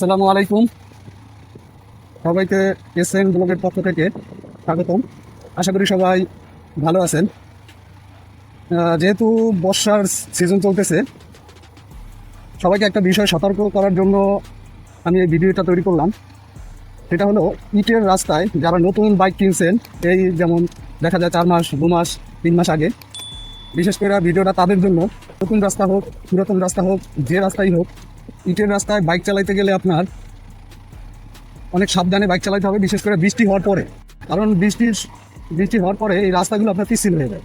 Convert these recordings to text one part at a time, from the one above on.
আসসালামু আলাইকুম। সবাইকে এসএন ব্লগের পক্ষ থেকে স্বাগতম। আশা করি সবাই ভালো আছেন। যেহেতু বর্ষার সিজন চলতেছে, সবাইকে একটা বিষয় সতর্ক করার জন্য আমি এই ভিডিওটা তৈরি করলাম। সেটা হলো, ইটের রাস্তায় যারা নতুন বাইক কিনছেন, এই যেমন দেখা যায় চার মাস, দু মাস, তিন মাস আগে, বিশেষ করে ভিডিওটা তাদের জন্য নতুন রাস্তা হোক পুরাতন রাস্তা হোক যে রাস্তাই হোক ইটের রাস্তায় বাইক চালাইতে গেলে আপনার অনেক সাবধানে বাইক চালাতে হবে বিশেষ করে বৃষ্টি হওয়ার পরে। কারণ বৃষ্টির বৃষ্টি হওয়ার পরে এই রাস্তাগুলো আপনার পিছিল হয়ে যায়।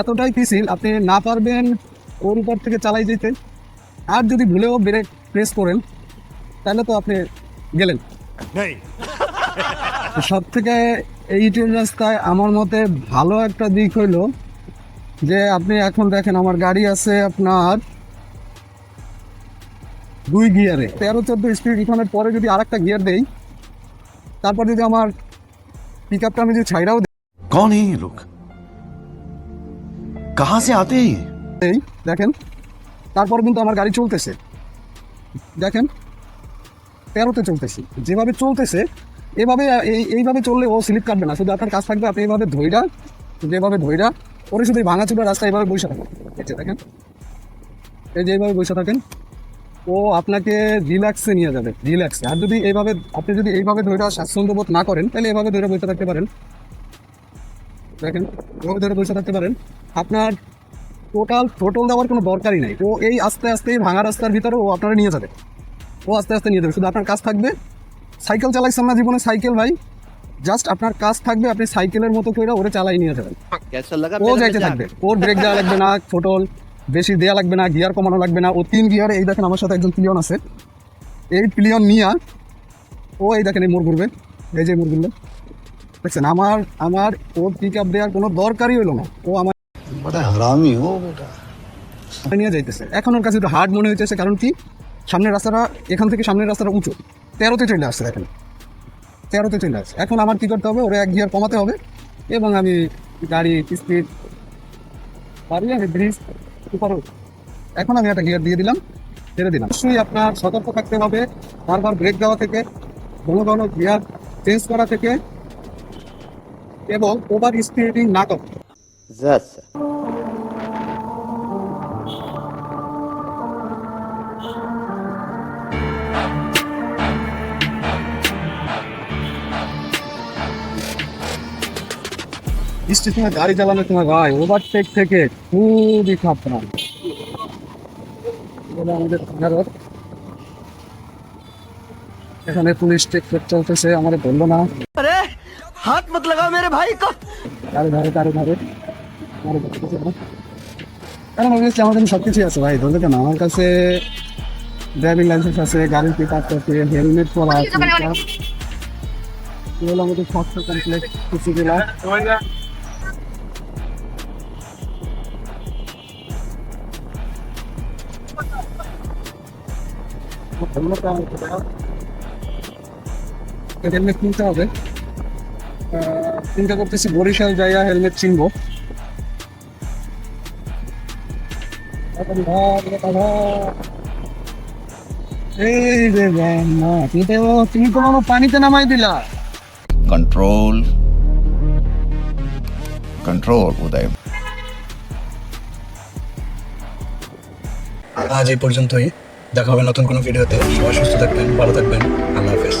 এতটাই পিছিল আপনি না পারবেন ওর উপর থেকে চালাই যেতে। আর যদি ভুলেও ব্রেক প্রেস করেন তাহলে তো আপনি গেলেন। সব থেকে এই ইটের রাস্তায় আমার মতে ভালো একটা দিক হইল যে আপনি এখন দেখেন আমার গাড়ি আছে আপনার দুই গিয়ারে। তেরো চোদ্দ স্পিড রিফানের পরে যদি আর একটা গিয়ার দেই তারপর যদি আমার পিক আপটা আমি যদি ছাইড়াও কন এই লোক? কাহা সে আতে এই? দেখেন তারপর কিন্তু আমার গাড়ি চলতেছে। দেখেন তেরোতে চলতেছে। যেভাবে চলতেছে এভাবে এইভাবে চললে ও স্লিপ কাটবে না। শুধু আপনার কাজ থাকবে আপনি এইভাবে ধৈরা যেভাবে ধৈরা ওরে শুধু ভাঙা চুপড়া রাস্তা এইভাবে বসে থাকেন। এই যে দেখেন। এই যে এইভাবে বসে থাকেন, ও আপনাকে রিল্যাক্সে নিয়ে যাবে রিল্যাক্সে আর যদি এইভাবে, আপনি যদি এইভাবে ধৈরা স্বাচ্ছন্দ্য বোধ না করেন, তাহলে এভাবে ধরে বসে থাকতে পারেন। দেখেন, এভাবে ধরে বসে থাকতে পারেন। আপনার টোটাল টোটাল দেওয়ার কোনো দরকারই নাই। ও এই আস্তে আস্তে ভাঙা রাস্তার ভিতরে ও আপনারা নিয়ে যাবে। ও আস্তে আস্তে নিয়ে যাবে। শুধু আপনার কাজ থাকবে। সাইকেল চালাইছেন না জীবনে, সাইকেল ভাই। জাস্ট আপনার কাজ থাকবে আপনি সাইকেলের মতো করে ওরে চালাই নিয়ে যাবেন। ও যাইতে থাকবে। ওর ব্রেক দেওয়া লাগবে না ফোটল বেশি দেওয়া লাগবে না গিয়ার কমানো লাগবে না। ও তিন গিয়ারে এই দেখেন আমার সাথে একজন প্লিয়ন আছে। এই প্লিয়ন নিয়ে ও এই দেখেন এই মোড় ঘুরবে এই যে মোড় ঘুরলেন দেখছেন আমার আমার ওর পিক আপ দেওয়ার কোনো দরকারই হলো না। ও আমার হারামি ও বেটা নিয়ে যাইতেছে। এখন ওর কাছে একটু হার্ড মনে হইতেছে কারণ কি? সামনের রাস্তাটা এখান থেকে সামনের রাস্তাটা উঁচু। তেরোতে চলে আসছে দেখেন। তেরোতে চলে আসছে এখন আমার কী করতে হবে? ওরা এক গিয়ার কমাতে হবে এবং আমি গাড়ি স্পিড পারি আমি ব্রিজ উপর এখন আমি একটা গিয়ার দিয়ে দিলাম, ছেড়ে দিলাম। অবশ্যই আপনার সতর্ক থাকতে হবে, বারবার ব্রেক দেওয়া থেকে, ঘন ঘন গিয়ার চেঞ্জ করা থেকে, এবং ওভার স্পিডিং না করা স্টেশনে গাড়ি চালানো তোমার ভাই ওভারটেক থেকে খুবই সাবধান। আমাদের ভারত। এখানে পুলিশ টেক চলতেছে আমাদের বলল না। আরে হাত মত লাগাও মেরে ভাই কো আরে ধরে তারে ধরে। আরে কারণ অবভিয়াসলি আমার কাছে সব কিছুই আছে ভাই ধরলে কেন? আমার কাছে ড্রাইভিং লাইসেন্স আছে গাড়ির পেপার আছে হেলমেট পরা আছে। এগুলো আমাদের স্বাস্থ্য কমপ্লিট কিছু হেলমেট কিনতে হবে। চিন্তা করতেছি বরিশাল জায়গা হেলমেট চিনব তুমি তো পানিতে নামাই দিলা। Control control Uday. আজ এই পর্যন্তই। দেখা হবে নতুন কোনো ভিডিওতে। সবাই সুস্থ থাকবেন ভালো থাকবেন। আল্লাহ হাফেজ।